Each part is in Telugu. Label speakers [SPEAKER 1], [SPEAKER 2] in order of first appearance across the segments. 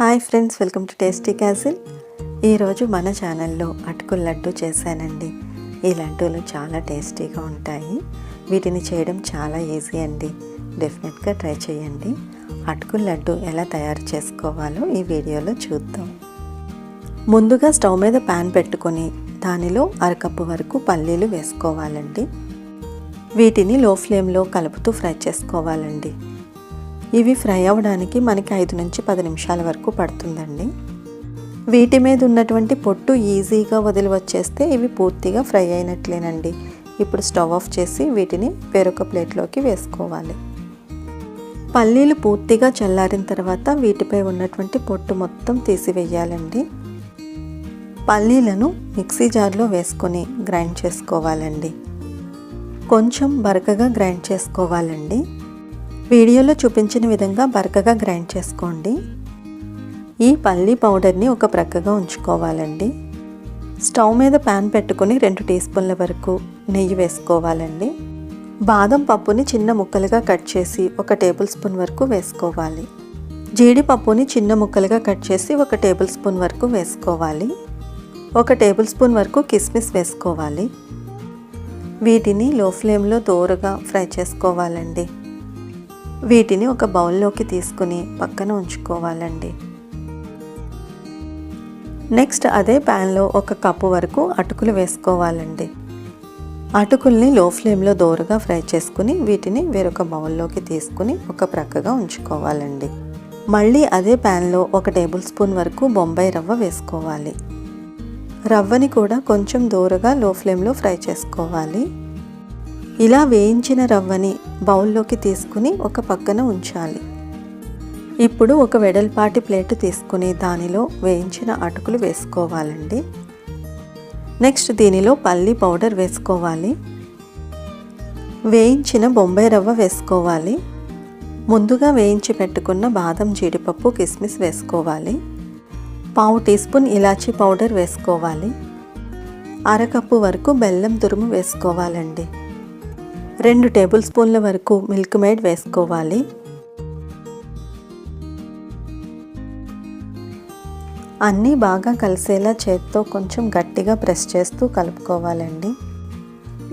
[SPEAKER 1] Hi friends welcome to tasty castle. ఈరోజు మన ఛానల్లో అటుకుల లడ్డు చేశానండి. ఈ లడ్డూలు చాలా టేస్టీగా ఉంటాయి. వీటిని చేయడం చాలా ఈజీ అండి. డెఫినెట్గా ట్రై చేయండి. అటుకుల లడ్డు ఎలా తయారు చేసుకోవాలో ఈ వీడియోలో చూద్దాం. ముందుగా స్టవ్ మీద ప్యాన్ పెట్టుకొని దానిలో అరకప్పు వరకు పల్లీలు వేసుకోవాలండి. వీటిని లో ఫ్లేమ్లో కలుపుతూ ఫ్రై చేసుకోవాలండి. ఇవి ఫ్రై అవ్వడానికి మనకి ఐదు నుంచి పది నిమిషాల వరకు పడుతుందండి. వీటి మీద ఉన్నటువంటి పొట్టు ఈజీగా వదిలి వచ్చేస్తే ఇవి పూర్తిగా ఫ్రై అయినట్లేనండి. ఇప్పుడు స్టవ్ ఆఫ్ చేసి వీటిని వేరొక ప్లేట్లోకి వేసుకోవాలి. పల్లీలు పూర్తిగా చల్లారిన తర్వాత వీటిపై ఉన్నటువంటి పొట్టు మొత్తం తీసివేయాలండి. పల్లీలను మిక్సీ జార్లో వేసుకొని గ్రైండ్ చేసుకోవాలండి. కొంచెం బరకగా గ్రైండ్ చేసుకోవాలండి. వీడియోలో చూపించిన విధంగా బరకగా గ్రైండ్ చేసుకోండి. ఈ పల్లీ పౌడర్ని ఒక ప్రక్కగా ఉంచుకోవాలండి. స్టవ్ మీద ప్యాన్ పెట్టుకొని రెండు టీ స్పూన్ల వరకు నెయ్యి వేసుకోవాలండి. బాదం పప్పుని చిన్న ముక్కలుగా కట్ చేసి ఒక టేబుల్ స్పూన్ వరకు వేసుకోవాలి. జీడిపప్పుని చిన్న ముక్కలుగా కట్ చేసి ఒక టేబుల్ స్పూన్ వరకు వేసుకోవాలి. ఒక టేబుల్ స్పూన్ వరకు కిస్మిస్ వేసుకోవాలి. వీటిని లో ఫ్లేమ్లో దోరగా ఫ్రై చేసుకోవాలండి. వీటిని ఒక బౌల్లోకి తీసుకుని పక్కన ఉంచుకోవాలండి. నెక్స్ట్ అదే ప్యాన్లో ఒక కప్పు వరకు అటుకులు వేసుకోవాలండి. అటుకుల్ని లో ఫ్లేమ్లో దోరగా ఫ్రై చేసుకుని వీటిని వేరొక బౌల్లోకి తీసుకుని ఒక ప్రక్కగా ఉంచుకోవాలండి. మళ్ళీ అదే ప్యాన్లో ఒక టేబుల్ స్పూన్ వరకు బొంబాయి రవ్వ వేసుకోవాలి. రవ్వని కూడా కొంచెం దూరగా లో ఫ్లేమ్లో ఫ్రై చేసుకోవాలి. ఇలా వేయించిన రవ్వని బౌల్లోకి తీసుకుని ఒక పక్కన ఉంచాలి. ఇప్పుడు ఒక వెడల్పాటి ప్లేట్ తీసుకుని దానిలో వేయించిన అటుకులు వేసుకోవాలండి. నెక్స్ట్ దీనిలో పల్లి పౌడర్ వేసుకోవాలి. వేయించిన బొంబాయి రవ్వ వేసుకోవాలి. ముందుగా వేయించి పెట్టుకున్న బాదం జీడిపప్పు కిస్మిస్ వేసుకోవాలి. పావు టీ స్పూన్ ఇలాచీ పౌడర్ వేసుకోవాలి. అరకప్పు వరకు బెల్లం తురుము వేసుకోవాలండి. రెండు టేబుల్ స్పూన్ల వరకు మిల్క్ మేడ్ వేసుకోవాలి. అన్నీ బాగా కలిసేలా చేత్తో కొంచెం గట్టిగా ప్రెస్ చేస్తూ కలుపుకోవాలండి.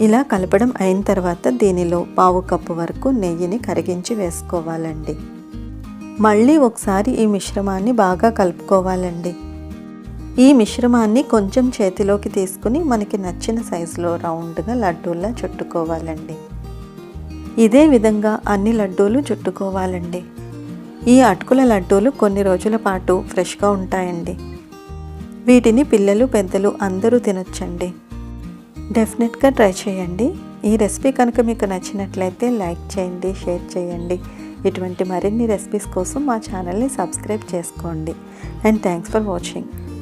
[SPEAKER 1] ఇలా కలపడం అయిన తర్వాత దీనిలో పావు కప్పు వరకు నెయ్యిని కరిగించి వేసుకోవాలండి. మళ్ళీ ఒకసారి ఈ మిశ్రమాన్ని బాగా కలుపుకోవాలండి. ఈ మిశ్రమాన్ని కొంచెం చేతిలోకి తీసుకుని మనకి నచ్చిన సైజులో రౌండ్గా లడ్డూల్లా చుట్టుకోవాలండి. ఇదే విధంగా అన్ని లడ్డూలు చుట్టుకోవాలండి. ఈ అటుకుల లడ్డూలు కొన్ని రోజుల పాటు ఫ్రెష్గా ఉంటాయండి. వీటిని పిల్లలు పెద్దలు అందరూ తినొచ్చండి. డెఫినెట్గా ట్రై చేయండి. ఈ రెసిపీ కనుక మీకు నచ్చినట్లయితే లైక్ చేయండి షేర్ చేయండి. ఇటువంటి మరిన్ని రెసిపీస్ కోసం మా ఛానల్ని సబ్స్క్రైబ్ చేసుకోండి. And thanks for watching.